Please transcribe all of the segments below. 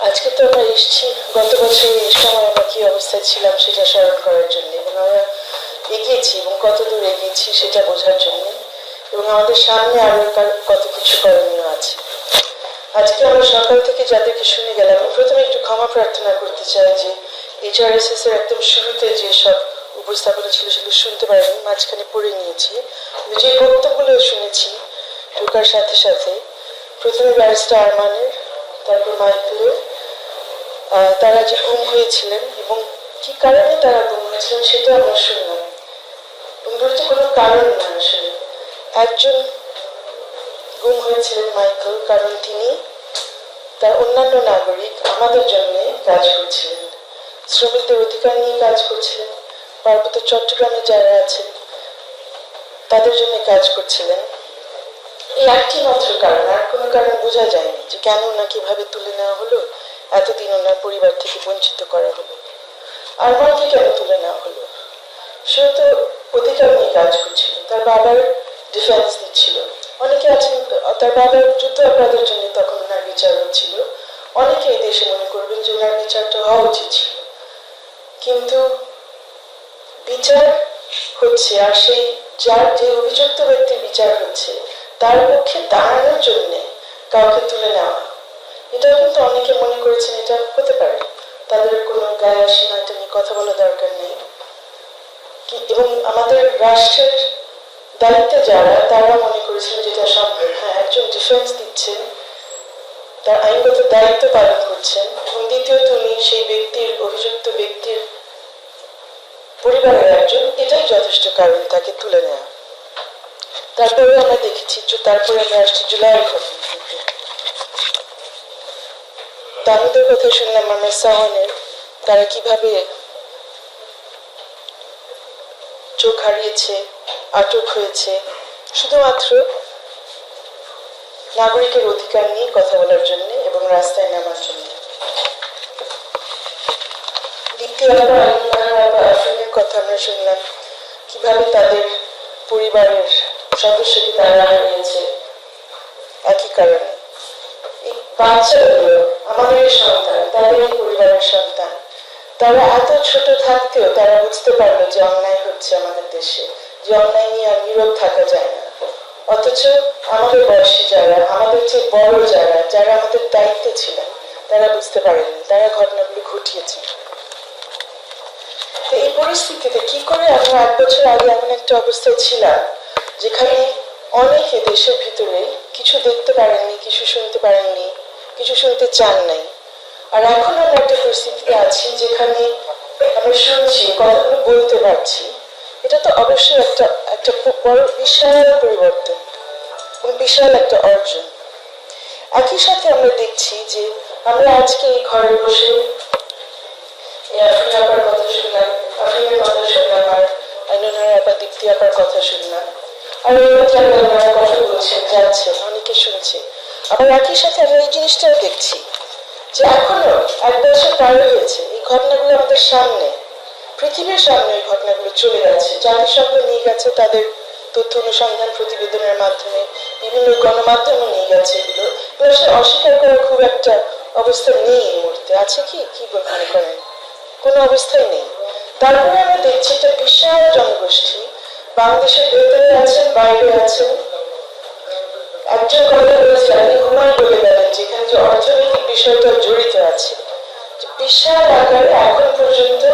আজকে তো আমরা এসেছি। গত বছর এই সময় আমরা কি অবস্থায় ছিলাম সেটা স্মরণ করার জন্য এবং আমরা এগিয়েছি এবং কত দূর এগিয়েছি সেটা বোঝার জন্য এবং আমাদের সামনে আরও কার- কত কিছু করণীয় আছে। আজকে আমরা সকাল থেকে যাদেরকে শুনে গেলাম প্রথমে একটু ক্ষমা প্রার্থনা করতে চাই যে এইচআরএসএস এর একদম শুরুতে যে সব উপস্থাপনা ছিল সেগুলো শুনতে পারিনি, মাঝখানে পড়ে নিয়েছি। যে বক্তব্যগুলো শুনেছি ঢোকার সাথে সাথে, প্রথমে ব্যারিস্টার আরমানের তারপর মাইকেলের তারা যে গুম হয়েছিলেন এবং কি কারণে তারা গুম হয়েছিলেন সেটা আমরা শুনলাম এবং বলতে কোনো কারণ না আসলে। একজন গুম হয়েছিলেন মাইকেল কারণ তিনি তার অন্যান্য নাগরিক আমাদের জন্য কাজ করছিলেন। শ্রমিকদের অধিকার নিয়ে কাজ করছিলেন। পার্বত্য চট্টগ্রামে যারা আছেন, তাদের জন্য কাজ করছিলেন। এই মাত্র কারণ? আর কোনো কারণ বোঝা যায়নি যে কেন না কীভাবে তুলে নেওয়া হলো, এতদিন ওনার পরিবার থেকে বঞ্চিত করা হলো। আর মাকে কেন তুলে নেওয়া হলো? সে তো অধিকার নিয়ে কাজ করছিল, তার বাবার ডিফেন্স দিচ্ছিল অনেকে আছেন, তার বাবার যুদ্ধ অপরাধের জন্য তখন ওনার বিচার হচ্ছিল। অনেকে এই দেশে মনে করবেন যে ওনার বিচারটা হওয়া উচিত ছিল। কিন্তু বিচার হচ্ছে, আর সেই, যার যে অভিযুক্ত ব্যক্তির বিচার হচ্ছে তার পক্ষে দাঁড়ানোর জন্য কাউকে তুলে নেওয়া। এটা কিন্তু অনেকে মনে করেছেন এটা হতে পারে। তাদের কোনো গায়ে আসে না, এটা নিয়ে কথা বলা দরকার নেই। এবং আমাদের রাষ্ট্রের দায়িত্বে যারা, তারা মনে করেছিলেন যেটা সম্ভব হ্যাঁ একজন ডিফেন্স দিচ্ছেন, তার আইনগত দায়িত্ব পালন করছেন। এবং দ্বিতীয়ত উনি সেই ব্যক্তির, অভিযুক্ত ব্যক্তির পরিবারের একজন, এটাই যথেষ্ট কারণ তাকে তুলে নেওয়া। তারপরে আমরা দেখেছি তারপরে আমরা আসছি জুলাইয়ের ঘটনাতে দামিদের কথা শুনলাম আমরা সাওয়ানের তারা কীভাবে চোখ হারিয়েছে আটক হয়েছে শুধুমাত্র নাগরিকের অধিকার নিয়ে কথা বলার জন্য এবং রাস্তায় নামার জন্য দ্বিতীয় কথা আমরা শুনলাম কীভাবে তাদের পরিবারের সদস্যকে তারা হারিয়েছে একই কারণে। বাচ্চাগুলো আমাদের সন্তান, তাদের পরিবারের সন্তান। তারা এত ছোট থাকতেও তারা বুঝতে পারল যে অন্যায় হচ্ছে আমাদের দেশে, যে অন্যায় নিয়ে আর নীরব থাকা যায় না। অথচ আমাদের বয়সী যারা, আমাদের চেয়ে বড় যারা যারা আমাদের দায়িত্বে ছিলেন, তারা বুঝতে পারেননি, তারা ঘটনাগুলো ঘটিয়েছেন। তো এই পরিস্থিতিতে কি করে আমরা এক বছর আগে এমন একটা অবস্থায় ছিলাম যেখানে অনেকে দেশের ভিতরে কিছু দেখতে পারেননি, কিছু শুনতে পারেননি, কিছু শুনতে চান নাই। আর এখন আমরা একটা পরিস্থিতিতে আছি যেখানে আমরা শুনছি, কথাগুলো বলতে পারছি। এটা তো অবশ্যই একটা একটা খুব বড় বিশাল পরিবর্তন বিশাল একটা অর্জন। একই সাথে আমরা দেখছি যে আমরা আজকে এই ঘরে বসে আফরিন কথা শুনলাম আফরিনের কথা শুনলাম আর, আইনুনার আপা, দীপ্তি আপার কথা শুনলাম। যাচ্ছেন অনেকে শুনছে? আবার একই সাথে আমরা এই জিনিসটাও দেখছি যে এখনও এক বছর পার হয়েছে, এই ঘটনাগুলো আমাদের সামনে, পৃথিবীর সামনে এই ঘটনাগুলো চলে গেছে জাতিসংঘ নিয়ে গেছে তাদের তথ্য অনুসন্ধান প্রতিবেদনের মাধ্যমে, বিভিন্ন গণমাধ্যমে নিয়ে গেছে এগুলো। এগুলো আসলে অস্বীকার করার খুব একটা অবস্থা নেই এই মুহূর্তে। আছে কি? কি মনে করেন? কোনো অবস্থায় নেই। তারপরে আমরা দেখছি একটা বিশাল জনগোষ্ঠী বাংলাদেশের ভেতরে আছেন, বাইরে আছেন। একজন কথা বলেছে আপনি হুমায় বলে গেলেন যেখানে যে অর্থনৈতিক বিষয়টা জড়িত আছে। বিশাল আকারে এখন পর্যন্ত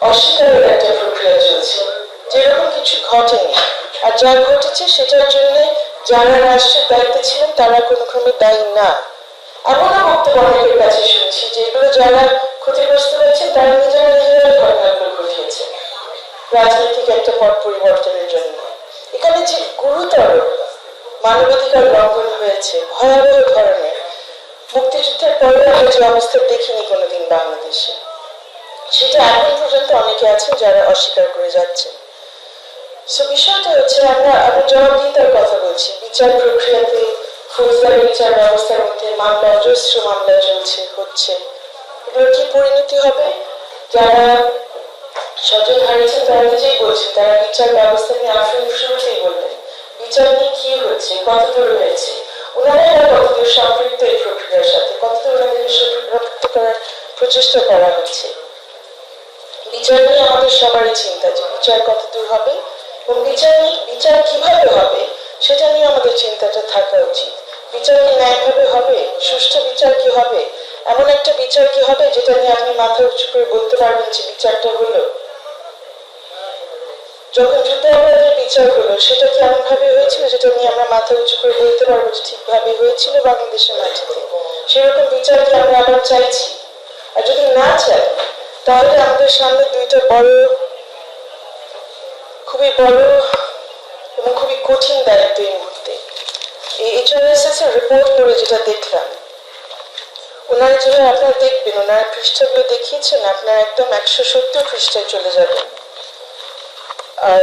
অস্বীকারের একটা প্রক্রিয়া চলছে। যেরকম কিছু ঘটেনি। আর যা ঘটেছে সেটার জন্য যারা রাষ্ট্রের দায়িত্বে ছিলেন, তারা কোনো ক্রমে দায়ী না। এমনও বক্তব্য অনেকের কাছে শুনছি যে এগুলো যারা ক্ষতিগ্রস্ত হয়েছে, তারা নিজেরা নিজেরা ঘটনাগুলো ঘটিয়েছে। রাজনৈতিক একটা পট পরিবর্তনের জন্য। এখানে যে গুরুতর মানবাধিকার লঙ্ঘন হয়েছে, ভয়াবহ ধরনের মুক্তিযুদ্ধের পরে আমরা যে অবস্থা দেখিনি কোনোদিন বাংলাদেশে, সেটা এখন পর্যন্ত অনেকে আছেন যারা অস্বীকার করে যাচ্ছেন। সো বিষয়টা হচ্ছে আমরা আমরা জবাবদিহিতার কথা বলছি। বিচার প্রক্রিয়াতে ফৌজদারি বিচার ব্যবস্থার মধ্যে মামলা, অজস্র মামলা চলছে, হচ্ছে। এগুলো কি পরিণতি হবে? যারা স্বজন হারিয়েছেন তারা নিজেই বলছেন তারা বিচার ব্যবস্থা নিয়ে আসলে শুরুতেই বললেন বিচার নিয়ে কি হচ্ছে? কতদূর হয়েছে? ওনারা কতদূর সম্পৃক্ত এই প্রক্রিয়ার সাথে? কতদূর ওনাদের বিষয় রক্ত প্রচেষ্টা করা হচ্ছে? বিচার নিয়ে আমাদের সবারই চিন্তা যে বিচার কত দূর হবে এবং বিচার বিচার কীভাবে হবে, সেটা নিয়ে আমাদের চিন্তাটা থাকা উচিত। বিচার কি ন্যায়ভাবে হবে? সুষ্ঠু বিচার কি হবে? এমন একটা বিচার কি হবে যেটা নিয়ে আপনি মাথা উঁচু করে বলতে পারবেন যে বিচারটা হলো? যখন যুদ্ধ অপরাধের বিচার হলো, সেটা কি এমন ভাবে হয়েছিল যেটা নিয়ে আমরা মাথা উঁচু করে বলতে পারব যে ঠিকভাবে হয়েছিল বাংলাদেশের মাটিতে সেরকম বিচার কি আমরা আবার চাইছি? আর যদি না চাই, তাহলে আমাদের সামনে দুইটা বড়, খুবই বড় এবং খুবই কঠিন দায়িত্ব এই মুহূর্তে। এই এইচআরএসএস এর রিপোর্ট করে যেটা দেখলাম ওনারা যেভাবে আপনারা দেখবেন, ওনারা পৃষ্ঠাগুলো দেখিয়েছেন, আপনারা একদম একশো সত্তর পৃষ্ঠায় চলে যাবেন। আর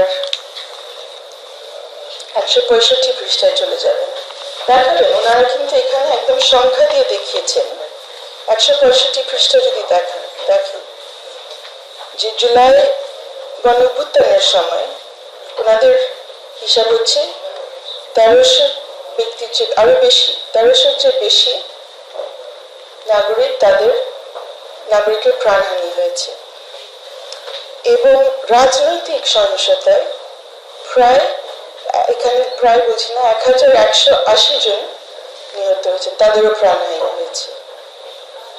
একশো পঁয়ষট্টি পৃষ্ঠায় চলে যাবেন। দেখাবেন, ওনারা কিন্তু এখানে একদম সংখ্যা দিয়ে দেখিয়েছেন। একশো পঁয়ষট্টি পৃষ্ঠা যদি দেখান, দেখেন। যে জুলাই গণ সময় ওনাদের হিসাব হচ্ছে তেরোশো ব্যক্তির চেয়ে আরও বেশি, তেরোশোর চেয়ে বেশি নাগরিক তাদের নাগরিকের প্রাণহানি হয়েছে। এবং রাজনৈতিক সহিংসতায় প্রায়, এখানে প্রায় বলছি না, এক হাজার একশো আশি জন নিহত হয়েছে, তাদেরও প্রাণহানি হয়েছে।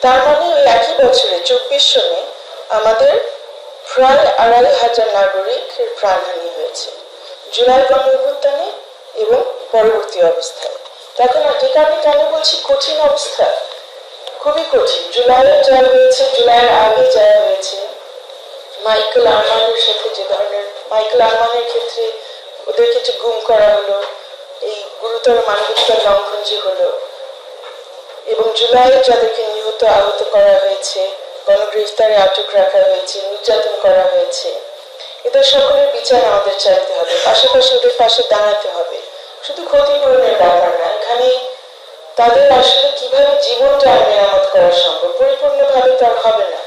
তার মানে ওই একই বছরে চব্বিশ সনে আমাদের প্রায় আড়াই হাজার নাগরিকের প্রাণহানি হয়েছে, জুলাই গণঅভ্যুত্থানে এবং পরবর্তী অবস্থায়। তখন আর যেটা আমি কেন বলছি কঠিন অবস্থা? খুবই কঠিন। জুলাইয়ে যা হয়েছে, জুলাইয়ের আগে যা হয়েছে। মাইকেল আরমানের সাথে যে ধরনের মাইকেল আরমানের ক্ষেত্রে ওদেরকে যে গুম করা হলো, এই গুরুতর মানবাধিকার লঙ্ঘন যে হলো। এবং জুলাই যাদেরকে নিহত আহত করা হয়েছে, গণগ্রেফতারে আটক রাখা হয়েছে, নির্যাতন করা হয়েছে, এদের সকলের বিচার আমাদের চাইতে হবে। পাশাপাশি ওদের পাশে দাঁড়াতে হবে। শুধু ক্ষতিপূরণের ব্যাপার না, এখানে তাদের আসলে কীভাবে জীবনটা মেরামত করা সম্ভব? পরিপূর্ণভাবে তার হবে না।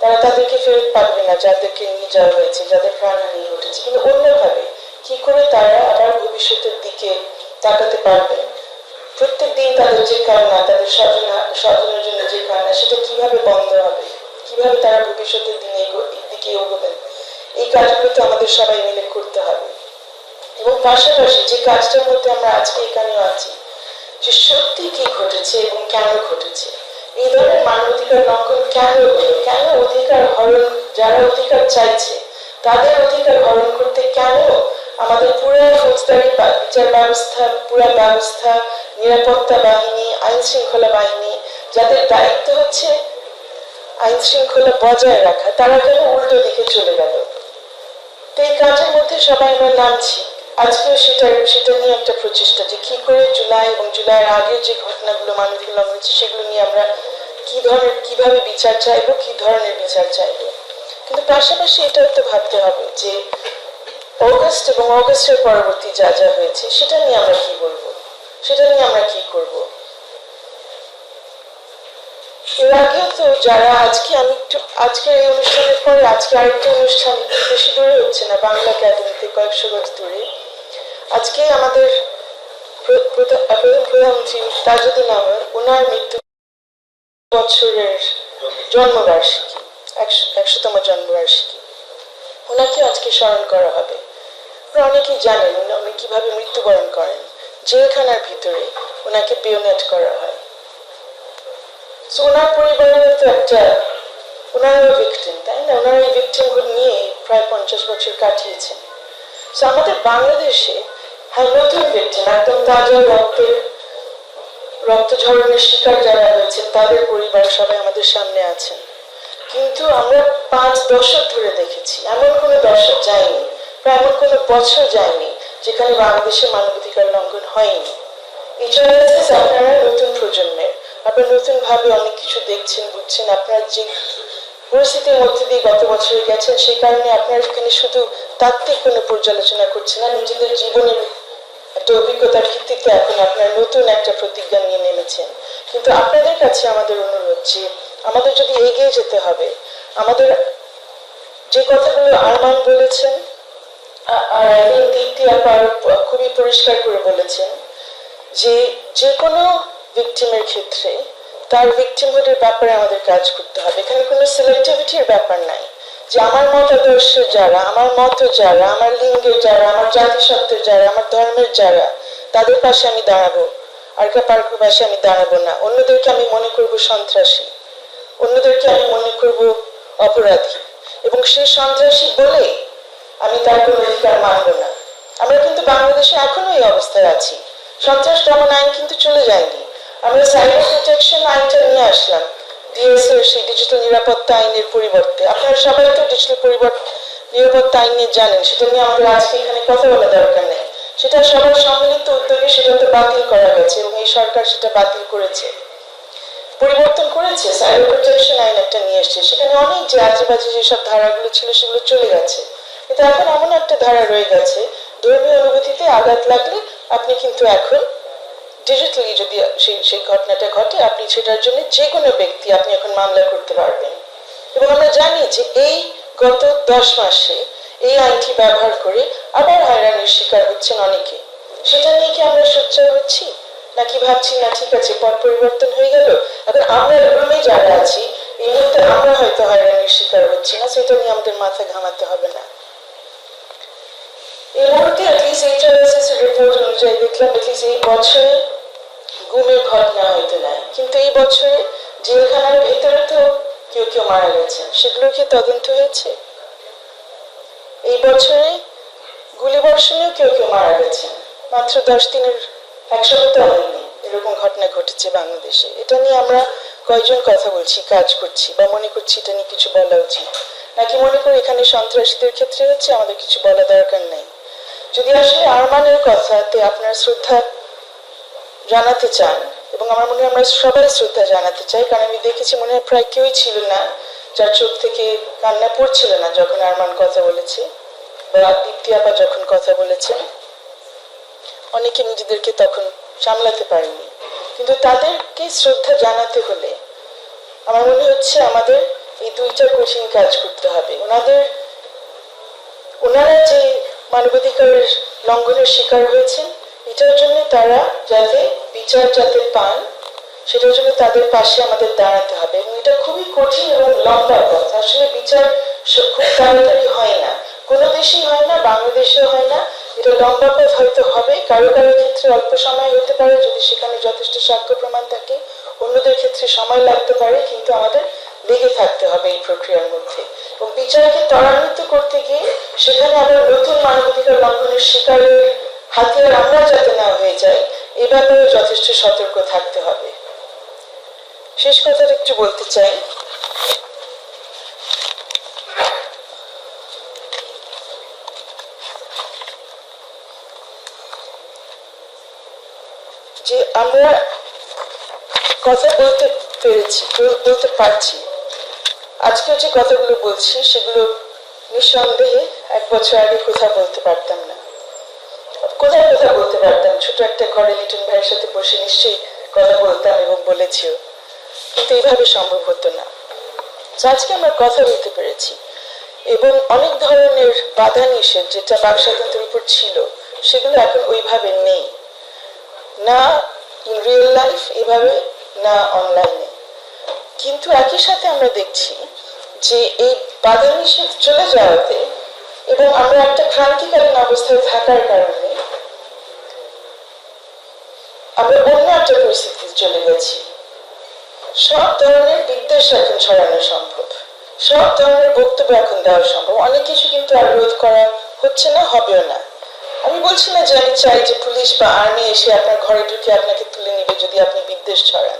তারা তাদেরকে ফেরত পাবে না, যাদেরকে নিয়ে যাওয়া হয়েছে, যাদের প্রাণহানি ঘটেছে কিন্তু অন্যভাবে, কি করে তারা আবার ভবিষ্যতের দিকে তাকাতে পারবে? প্রত্যেক দিন তাদের যে কান্না, তাদের স্বজন স্বজনের জন্য যে কান্না, সেটা কীভাবে বন্ধ হবে? কীভাবে তারা ভবিষ্যতের দিনে দিকে এগোবেন এই কাজগুলো তো আমাদের সবাই মিলে করতে হবে। এবং পাশাপাশি যে কাজটার মধ্যে আমরা আজকে এখানেও আছি যে সত্যি কি ঘটেছে এবং কেন ঘটেছে। এই ধরনের মানবাধিকার লঙ্ঘন কেন হলো? কেন অধিকার হরণ, যারা অধিকার চাইছে, তাদের অধিকার হরণ করতে কেন আমাদের পুরো ফৌজদারি বিচার ব্যবস্থা, পুরো ব্যবস্থা, নিরাপত্তা বাহিনী, আইন শৃঙ্খলা বাহিনী, যাদের দায়িত্ব হচ্ছে আইন শৃঙ্খলা বজায় রাখা, তারা কেন উল্টো দিকে চলে গেল? তো এই কাজের মধ্যে সবাই আমরা নামছি। আজকেও সেটা সেটা নিয়ে একটা প্রচেষ্টা যে কি করে জুলাই এবং জুলাইয়ের আগের যে ঘটনাগুলো লঙ্ঘন হয়েছে, সেগুলো নিয়ে আমরা কি ধরনের কীভাবে বিচার চাইব, কি ধরনের বিচার চাইব? কিন্তু পাশাপাশি এটাও তো ভাবতে হবে যে অগস্ট এবং অগস্টের পরবর্তী যা যা হয়েছে, সেটা নিয়ে আমরা কি বলব? সেটা নিয়ে আমরা কি করব? এর আগেও তো যারা আজকে আমি একটু আজকে এই অনুষ্ঠানের পরে আজকে আরেকটা অনুষ্ঠান বেশি দূরে হচ্ছে না, বাংলা একাডেমিতে কয়েকশো গজ দূরে। আজকে আমাদের প্র- প্রধা- প্রধান প্রধানমন্ত্রী তাজুদ্দিন আহমেদ। ওনার মৃত্যু বছরের জন্মবার্ষিকী, একশো একশোতম জন্মবার্ষিকী। ওনাকে আজকে স্মরণ করা হবে। আপনারা অনেকেই জানেন উনি কীভাবে মৃত্যুবরণ করেন। জেলখানার ভিতরে ওনাকে বিয়োনেট করা হয়। সো ওনার পরিবারের তো একটা ওনারও ভিকটিম তাই না? ওনারা এই ভিকটিমগুলো নিয়ে প্রায় পঞ্চাশ বছর কাটিয়েছেন। সো আমাদের বাংলাদেশে একদম তাজা রক্তের রক্ত ঝরণের শিকার যারা হয়েছেন তাদের পরিবার সবাই আমাদের সামনে আছেন কিন্তু আমরা পাঁচ দশক ধরে দেখেছি, এমন কোনো দশক যায়নি, বা এমন কোনো বছর যায়নি, যেখানে বাংলাদেশে মানবাধিকার লঙ্ঘন হয়নি। এছাড়া আপনারা নতুন প্রজন্মের, আপনারা নতুন ভাবে অনেক কিছু দেখছেন, বুঝছেন, আপনার যে পরিস্থিতির মধ্যে দিয়ে গত বছরে গেছেন, সেই কারণে আপনারা এখানে শুধু তাত্ত্বিক কোনো পর্যালোচনা করছেন না, নিজেদের জীবনের একটা অভিজ্ঞতার ভিত্তিতে এখন আপনার নতুন একটা প্রতিজ্ঞা নিয়ে নেমেছেন। কিন্তু আপনাদের কাছে আমাদের অনুরোধ যে, আমাদের যদি এগিয়ে যেতে হবে, আমাদের যে কথাগুলো আরমান বলেছেন খুবই পরিষ্কার করে বলেছেন, যে যে কোনো ভিকটিমের ক্ষেত্রে তার ভিকটিমহুডের ব্যাপারে আমাদের কাজ করতে হবে। এখানে কোনো সিলেক্টিভিটির ব্যাপার নাই। যে আমার মতাদর্শের যারা, আমার মত যারা, আমার লিঙ্গের যারা, আমার জাতিসত্ত্বের যারা, আমার ধর্মের যারা, তাদের পাশে আমি দাঁড়াবো। আর কার পাশে আমি দাঁড়াবো না। অন্যদেরকে আমি মনে করব সন্ত্রাসী। অন্যদেরকে আমি মনে করব অপরাধী। এবং সে সন্ত্রাসী বলে আমি তার কোনো অধিকার মানব না। আমরা কিন্তু বাংলাদেশে এখনও এই অবস্থায় আছি। সন্ত্রাস দমন আইন কিন্তু চলে যায়নি। আমরা সাইবার প্রোটেকশন আইনটা নিয়ে আসলাম। ডিএসএর সেই ডিজিটাল নিরাপত্তা আইনের পরিবর্তে। আপনারা সবাই তো ডিজিটাল নিরাপত্তা আইন নিয়ে জানেন, সেটা নিয়ে আমাদের আজকে এখানে কথা বলা দরকার নেই। সেটা সবার সম্মিলিত উদ্যোগে সেটা তো বাতিল করা এবং এই সরকার সেটা বাতিল করেছে। পরিবর্তন করেছে সাইবার প্রোটেকশন আইন একটা নিয়ে এসছে। সেখানে অনেক যে আজেবাজে যেসব ধারাগুলো ছিল সেগুলো চলে গেছে। কিন্তু এখন এমন একটা ধারা রয়ে গেছে, ধর্মীয় অনুভূতিতে আঘাত লাগলে আপনি কিন্তু এখন ডিজিটালি যদি সেই সেই ঘটনাটা ঘটে, আপনি সেটার জন্য যে কোনো ব্যক্তি আপনি এখন মামলা করতে পারবেন। এবং আমরা জানি যে এই গত দশ মাসে এই আইনটি ব্যবহার করে আবার হয়রানির শিকার হচ্ছেন অনেকে। সেটা নিয়ে কি আমরা সোচ্চার হচ্ছি? নাকি ভাবছি, না, ঠিক আছে পট পরিবর্তন হয়ে গেল। এখন আমরা রুমে যারা আছি, এই মুহূর্তে আমরা হয়তো হয়রানির শিকার হচ্ছি না, সেটা নিয়ে আমাদের মাথা ঘামাতে হবে না। এই মুহূর্তে অ্যাটলিস্ট এইচআরএসএস রিপোর্ট অনুযায়ী দেখলাম অ্যাটলিস্ট এই বছরে গুমের ঘটনা হয়তো নাই। কিন্তু এই বছরে জেলখানার ভেতরে তো কেউ কেউ মারা গেছেন। সেগুলো কি তদন্ত হয়েছে? এই বছরে গুলিবর্ষণেও কেউ কেউ মারা গেছেন। মাত্র দশ দিনের এক সপ্তাহ হয়নি। এরকম ঘটনা ঘটেছে বাংলাদেশে। এটা নিয়ে আমরা কয়জন কথা বলছি, কাজ করছি বা মনে করছি এটা নিয়ে কিছু বলা উচিত। নাকি মনে করি এখানে সন্ত্রাসীদের ক্ষেত্রে হচ্ছে আমাদের কিছু বলা দরকার নেই। যদি আসলে আরমানের কথাতে আপনার শ্রদ্ধা জানাতে চান। এবং আমার মনে হয় আমরা সবাই শ্রদ্ধা জানাতে চাই, কারণ আমি দেখেছি মনে হয় প্রায় কেউই ছিল না যার চোখ থেকে কান্না পড়ছিল না যখন আরমান কথা বলেছে, বা দীপ্তি আপা যখন কথা বলেছেন। অনেকে নিজেদেরকে তখন সামলাতে পারেনি। কিন্তু তাদেরকে শ্রদ্ধা জানাতে হলে আমার মনে হচ্ছে আমাদের এই দুইটা কঠিন কাজ করতে হবে। ওনাদের, ওনারা যে মানবাধিকারের লঙ্ঘনের শিকার হয়েছেন এটার জন্য তারা যাতে বিচার যাতে পান, সেটার জন্য তাদের পাশে আমাদের দাঁড়াতে হবে। এবং এটা খুবই কঠিন এবং লম্বা পথ। আসলে বিচার খুব তাড়াতাড়ি হয় না। কোনো দেশেই হয় না, বাংলাদেশেও হয় না। এটা লম্বা পথ হয়তো হবে। কারও কারও ক্ষেত্রে অল্প সময় হতে পারে, যদি সেখানে যথেষ্ট সাক্ষ্য প্রমাণ থাকে। অন্যদের ক্ষেত্রে সময় লাগতে পারে, কিন্তু আমাদের লেগে থাকতে হবে এই প্রক্রিয়ার মধ্যে। এবং বিচারকে ত্বরান্বিত করতে গিয়ে সেখানে আবার নতুন মানবাধিকার লঙ্ঘনের শিকারের হাতিয়ার আমরা যাতে না হয়ে যাই এ ব্যাপারে যথেষ্ট সতর্ক থাকতে হবে। শেষ কথাটা একটু বলতে চাই। যে আমরা কথা বলতে পেরেছি বলতে পারছি। আজকে যে কথাগুলো বলছি, সেগুলো নিঃসন্দেহে এক বছর আগে কোথাও বলতে পারতাম না। বলতে পারতাম। ছোট একটা ঘরে লিটন ভাইয়ের সাথে বসে নিশ্চয়ই কথা বলতাম এবং বলেছিও। কিন্তু এইভাবে সম্ভব হতো না। আজকে আমরা কথা বলতে পেরেছি। এবং অনেক ধরনের বাধা নিষেধ যেটা বাক উপর ছিল, সেগুলো এখন ওইভাবে নেই। না ইন রিয়েল লাইফ এভাবে, না অনলাইনে কিন্তু একই সাথে আমরা দেখছি যে এই বাধা নিষেধ চলে যাওয়াতে এবং আমরা একটা ক্রান্তিকালীন অবস্থায় থাকার কারণে আমরা অন্য একটা পরিস্থিতিতে চলে গেছি। সব ধরনের বিদ্বেষ এখন ছড়ানো সম্ভব। সব ধরনের বক্তব্য এখন দেওয়া সম্ভব। অনেক কিছু কিন্তু আর রোধ করা হচ্ছে না, হবেও না। আমি বলছি না যে আমি চাই যে পুলিশ বা আর্মি এসে আপনার ঘরে ঢুকে আপনাকে তুলে নেবে যদি আপনি বিদ্বেষ ছড়ান।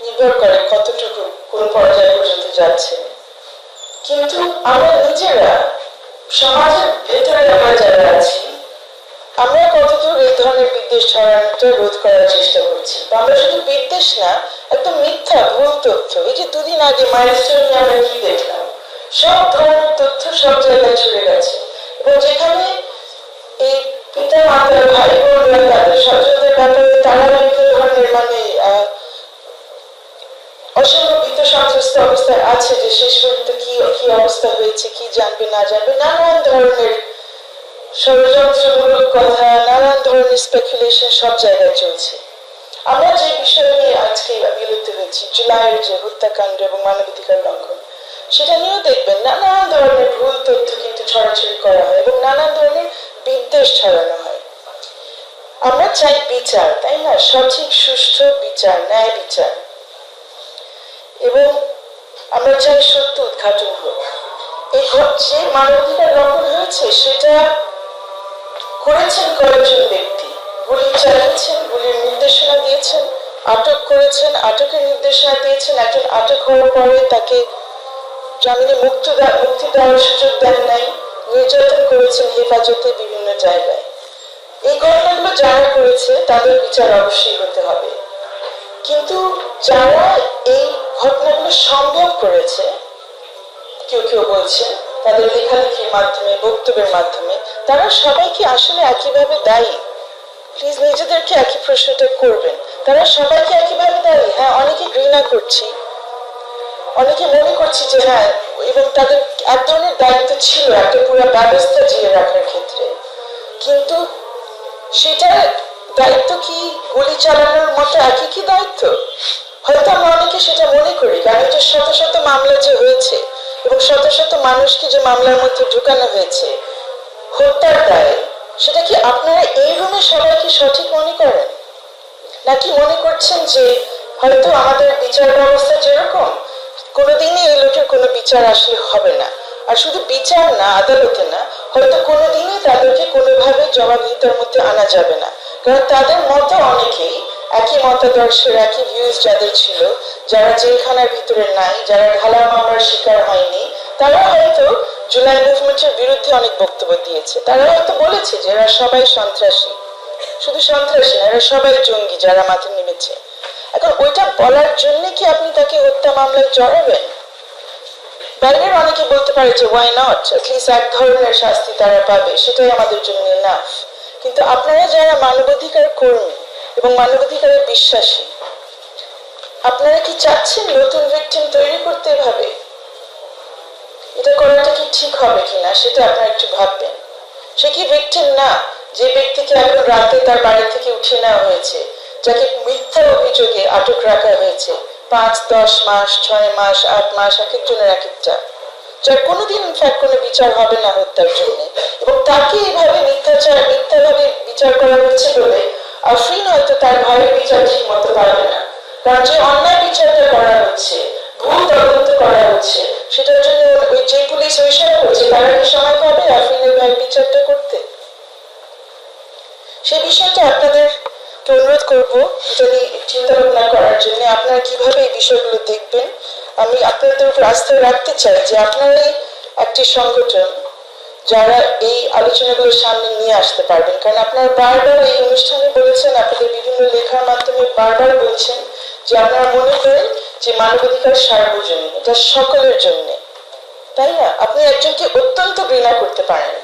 নির্ভর করে কতটুকু, কোন পর্যায়ে পর্যন্ত যাচ্ছে। কিন্তু আমরা নিজেরা, সমাজের ভেতরে আমরা যারা আছি আমরা কতদূর এই ধরনের বিদ্বেষ ছড়ানোটা রোধ করার চেষ্টা করছি? আমরা শুধু বিদ্বেষ না, একদম মিথ্যা, ভুল তথ্য, এই যে দুদিন আগে মাইলস্টোন আমরা কি দেখলাম? সব ধরনের তথ্য সব জায়গায় ছড়ে গেছে। এবং যেখানে এই পিতা মাতা ভাই বোনরা তাদের স্বজনদের ব্যাপারে তারা বিভিন্ন ধরনের মানে ভীত সন্ত্রস্ত অবস্থায় আছে যে শেষ পর্যন্ত কি কি অবস্থা হয়েছে, কি জানবে, না জানবে, নানান ধরনের ষড়যন্ত্রমূলক কথা নানান ধরনের স্পেকুলেশন সব জায়গায় চলছে। আমরা যে বিষয় নিয়ে আজকে মিলিত হয়েছি জুলাইয়ের যে হত্যাকাণ্ড এবং মানবাধিকার লঙ্ঘন, সেটা নিয়েও দেখবেন নানান ধরনের ভুল তথ্য কিন্তু ছড়াছড়ি করা হয় এবং নানান ধরনের বিদ্বেষ ছড়ানো হয়। আমরা চাই বিচার, তাই না? সঠিক, সুষ্ঠু বিচার, ন্যায় বিচার। এবং আমরা চাই সত্য উদ্ঘাটন হোক। এই যে মানবাধিকার লঙ্ঘন হয়েছে, সেটা করেছেন কয়েকজন ব্যক্তি। গুলি চালিয়েছেন গুলির নির্দেশনা দিয়েছেন, আটক করেছেন, আটকের নির্দেশনা দিয়েছেন, একজন আটক হওয়ার পরে তাকে জামিনে মুক্ত মুক্তি দেওয়ার সুযোগ দেন নাই, নির্যাতন করেছেন হেফাজতে বিভিন্ন জায়গায়। এই ঘটনাগুলো যারা করেছে, তাদের বিচার অবশ্যই হতে হবে। কিন্তু যারা এই ঘটনাগুলো সম্ভব করেছে, কেউ কেউ বলছে, তাদের লেখালেখির মাধ্যমে, বক্তব্যের মাধ্যমে তারা সবাই কি আসলে একইভাবে দায়ী। প্লিজ নিজেদেরকে একই প্রশ্নটা করবেন। তারা সবাইকে একইভাবে দায়ী। হ্যাঁ অনেকে ঘৃণা করছি। অনেকে মনে করছি যে হ্যাঁ এবং তাদের এক ধরনের দায়িত্ব ছিল, একটা পুরো ব্যবস্থা জিয়ে রাখার ক্ষেত্রে। কিন্তু সেটার দায়িত্ব কি গুলি চালানোর মতো একই কি দায়িত্ব? হয়তো আমরা অনেকে সেটা মনে করি, কারণ যে শত শত মামলা যে হয়েছে, এবং শত শত মানুষকে যে মামলার মধ্যে ঢুকানো হয়েছে হত্যার দায়ে। সেটা কি আপনারা এই রুমে সবাই কি সঠিক মনে করেন? নাকি মনে করছেন যে হয়তো আমাদের বিচার ব্যবস্থা যেরকম, কোনোদিনই এই লোকের কোনো বিচার আসলে হবে না। আর শুধু বিচার না, আদালতে না, হয়তো কোনোদিনই তাদেরকে কোনোভাবে জবাবদিহিতার মধ্যে আনা যাবে না। কারণ তাদের মতো অনেকেই একই মতাদর্শের, একই ভিউজ যাদের ছিল, যারা জেলখানার ভিতরে নাই, যারা ঢালা মামলার শিকার হয়নি তারা হয়তো জুলাই মুভমেন্টের বিরুদ্ধে অনেক বক্তব্য দিয়েছে। তারা হয়তো বলেছে যে এরা সবাই সন্ত্রাসী। শুধু সন্ত্রাসী না, এরা সবাই জঙ্গি যারা মাঠে নেমেছে। এখন ওইটা বলার জন্য কি আপনি তাকে হত্যা মামলায় জড়াবেন? বাইরের অনেকে বলতে পারে যে ওয়াই নট এক ধরনের শাস্তি তারা পাবে। সেটাই আমাদের জন্য নাফ কিন্তু আপনারা যারা মানবাধিকার কর্মী এবং মানবাধিকারে বিশ্বাসী আপনারা কি চাচ্ছেন নতুন ভিকটিম তৈরি করতে এভাবে? এটা করাটা কি ঠিক হবে কিনা সেটা আপনারা একটু ভাববেন। সে কি ভিকটিম না? যে ব্যক্তিকে এখন রাতে তার বাড়ি থেকে উঠিয়ে নেওয়া হয়েছে, যাকে মিথ্যা অভিযোগে আটক রাখা হয়েছে। পাঁচ, দশ মাস, ছয় মাস, আট মাস, এক একজনের এক একটা। যার কোনোদিন ইনফ্যাক্ট কোনো বিচার হবে না হত্যার জন্য। এবং তাকে এইভাবে মিথ্যাচার, মিথ্যাভাবে বিচার করা হচ্ছে বলে আফরিন হয়তো তার ভাইয়ের বিচার ঠিক মতো পারবে না। কারণ যে অন্যায় বিচারটা করা হচ্ছে, ভুল তদন্ত করা হচ্ছে, সেটার জন্য যে পুলিশ ওইসব করছে তারা কি সময় পাবে আফরিনের ভাইয়ের বিচারটা করতে? সেই বিষয়টা আপনাদের অনুরোধ করব নিয়ে চিন্তা ভাবনা করার জন্য। আপনারা কীভাবে এই বিষয়গুলো দেখবেন? আমি আপনাদের উপর আস্থা রাখতে চাই যে আপনারাই একটি সংগঠন যারা এই আলোচনাগুলো সামনে নিয়ে আসতে পারবেন। কারণ আপনারা বারবার এই অনুষ্ঠানে বলেছেন, আপনাদের বিভিন্ন লেখার মাধ্যমে বারবার বলছেন যে আপনারা মনে করেন যে মানবাধিকার সার্বজনীন, এটা সকলের জন্য। তাই না? আপনি একজনকে অত্যন্ত ঘৃণা করতে পারেন।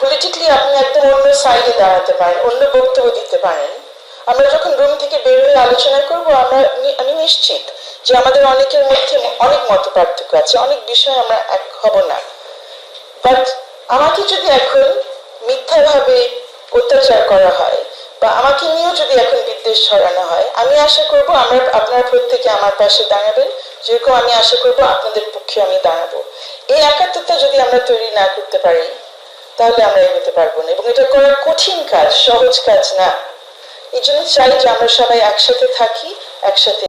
পলিটিক্যালি আপনি একদম অন্য সাইডে দাঁড়াতে পারেন, অন্য বক্তব্য দিতে পারেন। আমরা যখন রুম থেকে বের হয়ে আলোচনা করব, আমরা আমি নিশ্চিত যে আমাদের অনেকের মধ্যে অনেক মত পার্থক্য আছে, অনেক বিষয়ে আমরা এক হব না। বাট আমাকে যদি এখন মিথ্যাভাবে অত্যাচার করা হয় বা আমাকে নিয়েও যদি এখন বিদ্বেষ ছড়ানো হয়, আমি আশা করব আমরা আপনারা প্রত্যেকে আমার পাশে দাঁড়াবেন। যেরকম আমি আশা করব আপনাদের পক্ষে আমি দাঁড়াবো। এই একাত্মতা যদি আমরা তৈরি না করতে পারি, তাহলে আমরা এগোতে পারব না এবং এটা করা কঠিন কাজ, সহজ কাজ না। এই জন্য চাই যে আমরা সবাই একসাথে থাকি, একসাথে